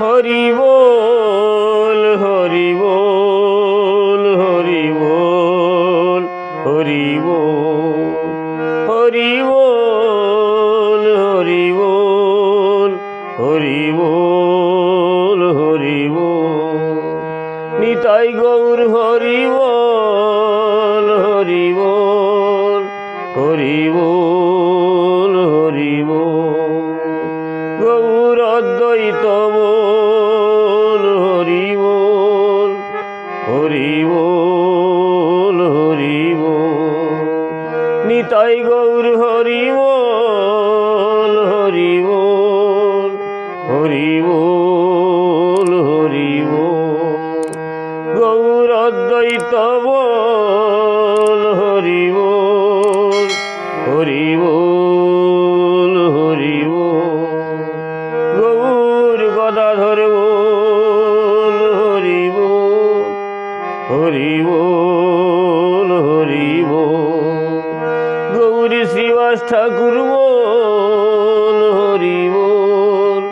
হরি বল হরি বল হরি বল হরি বল হরি বল হরি বল হরি বল হরি নিতাই গৌর হরি বল হরি বল হরি বল নিতাই গৌর হরি বল হরি বল হরি বল হরি বল। গৌর অদ্বৈত বল, হরি বল হরি বল হরি বল। গৌর গদাধর বল, হরি বল হরি বল। শ্রীবাস ঠাকুর বল, হরি বল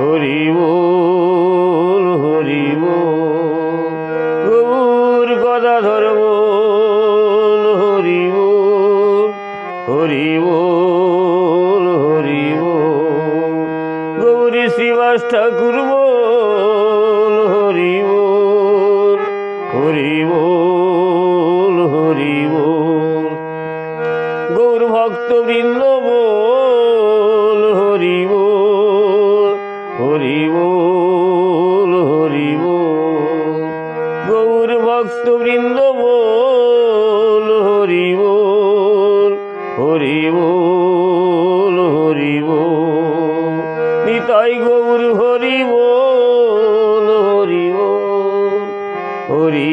হরি বল হরি বল। গৌর গদাধর বল, হরি বল হরি বল হরি বল। গৌরী শ্রীবাস ঠাকুর বল, হরি বল হরি বল। গৌর ভক্ত বৃন্দ বল, হরি বল হরি বল হরি বল। গৌর ভক্ত বৃন্দ বল, হরি বল হরি বল, হরি নিতাই গৌর হরি বল, হরি